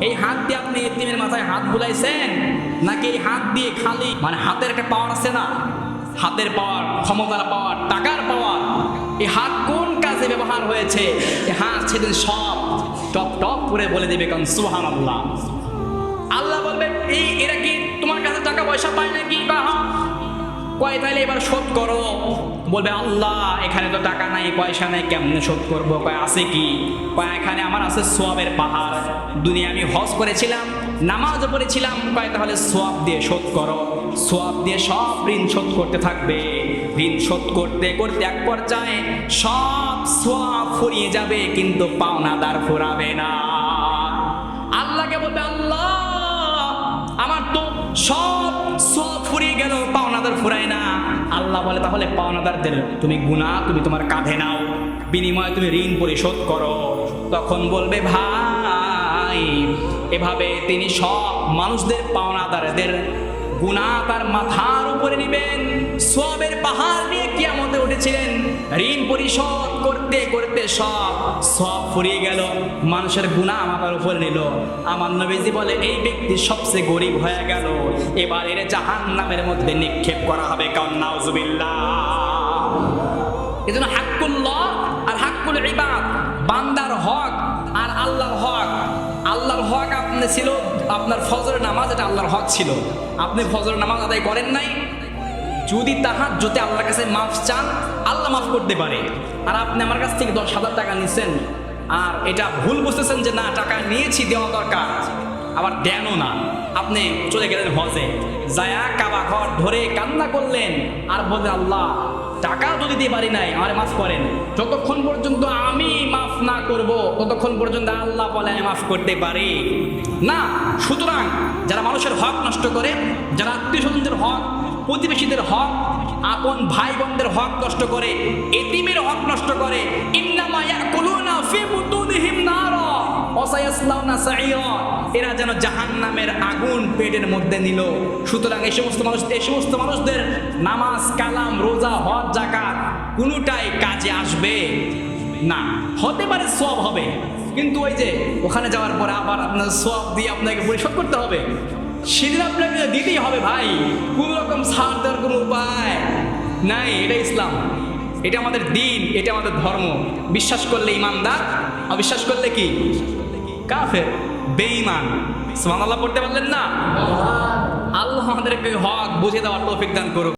এই হাত দিয়ে আপনি এতিমের মাথায় হাত বুলাইছেন? নাকি এই হাত দিয়ে খালি মানে হাতের একটা পাওয়ার আছে না? হাতের পাওয়ার, ক্ষমতার পাওয়ার, টাকার পাওয়ার। এই হাত কোন কাজে ব্যবহার হয়েছে? হাত সেদিন সব টপ টপ করে বলে দেবে কারণ সুহান আল্লাহ আল্লাহ বলবে, এই, এরা কি তোমার কাছে টাকা পয়সা পায় নাকি? বা হ্যাঁ? কয় তাহলে এবার শোধ করো? বলবে, আল্লাহ, এখানে তো টাকা নাই, পয়সা নাই, কেমনে শোধ করব? কয়, আছে কি? কয়, এখানে আমার আছে সোয়াবের পাহাড়। দুনিয়া আমি হজ করেছিলাম নামাজও পড়েছিলাম। কয়, তাহলে সোয়াব দিয়ে শোধ করো। সোয়াব দিয়ে সব ঋণ শোধ করতে থাকবে। ঋণ শোধ করতে করতে এক পর্যায়ে সব সোয়াব ফুরিয়ে যাবে, কিন্তু পাওনাদার ফুরাবে না। সব সব ফুরিয়ে গেল, পাওনাদার ফুরায় না। আল্লাহ বলে, তাহলে পাওনাদারদের তুমি গুণা তুমি তোমার কাঁধে নাও, বিনিময়ে তুমি ঋণ পরিশোধ করো। তখন বলবে, ভাই, এভাবে তিনি সব মানুষদের, পাওনাদারদের গুণা তার মাথার উপরে নেবেন। সবের পাহাড় নিয়ে কিয়ামতে উঠেছিলেন। ঋণ পরিশোধ করতে করতে সব সব ফুরিয়ে গেল। মানুষের গুণা মাথার উপরে নিল। আমার নবীজি বলে, এই ব্যক্তি সবচেয়ে গরিব হয়ে গেল। এবার এর জাহান নামের মধ্যে নিক্ষেপ করা হবে কারণ নাউজুবিল্লাহ। এজন্য হাক্কুল্লাহ আর হাক্কুল ইবাদ, বান্দার হক আর আল্লাহর হক। আল্লাহর হক আপনি ছিল আপনার ফজরের নামাজ এটা আল্লাহর হক ছিল। আপনি ফজরের নামাজ আদায় করেন নাই। যদি তাহার যদি আল্লাহর কাছে মাফ চান, আল্লাহ মাফ করতে পারে। আর আপনি আমার কাছ থেকে দশ হাজার টাকা নিছেন, আর এটা ভুল বুঝতেছেন যে না, টাকা নিয়েছি, দেওয়া দরকার। আবার দেনও না। আপনি চলে গেলেন হজে। যায়া কাবা ঘর ধরে কান্না করলেন। আর বললেন, আল্লাহ, টাকা যদি দিয়ে পারি নাই, আমার মাফ করেন। যতক্ষণ পর্যন্ত আমি মাফ না করব, ততক্ষণ পর্যন্ত আল্লাহ বলে, আমি মাফ করতে পারি। না, সুতরাং যারা মানুষের হক নষ্ট করে, যারা আত্মীয় স্বজনদের হক, প্রতিবেশীদের হক, আপন ভাই বোনদের হক নষ্ট করে, এতিমের হক নষ্ট করে, ইন্নামা ইয়াকুলুনা ফি বুতুনিহিম নারা। এরা যেন জাহান্নামের আগুন পেটের মধ্যে নিল। সুতরাং এই সমস্ত মানুষ, এই সমস্ত মানুষদের নামাজ, কালাম, রোজা, হজ জাকাত কোনোটাই কাজে আসবে না। হতে পারে সব হবে, কিন্তু ওই যে ওখানে যাওয়ার পরে আবার আপনার সব দিয়ে আপনাকে পরিশোধ করতে হবে। সেদিন আপনাকে দিতেই হবে ভাই, কোন রকম ছাড় দেওয়ার কোনো উপায় নাই এটা ইসলাম। এটা আমাদের দিন, এটা আমাদের ধর্ম। বিশ্বাস করলে ইমানদার অবিশ্বাস করলে কি? কাফের বেঈমান। সুবহানাল্লাহ পড়তে পারলেন না? আল্লাহ আমাদেরকে হক বুঝে দেওয়ার তৌফিক দান করুক।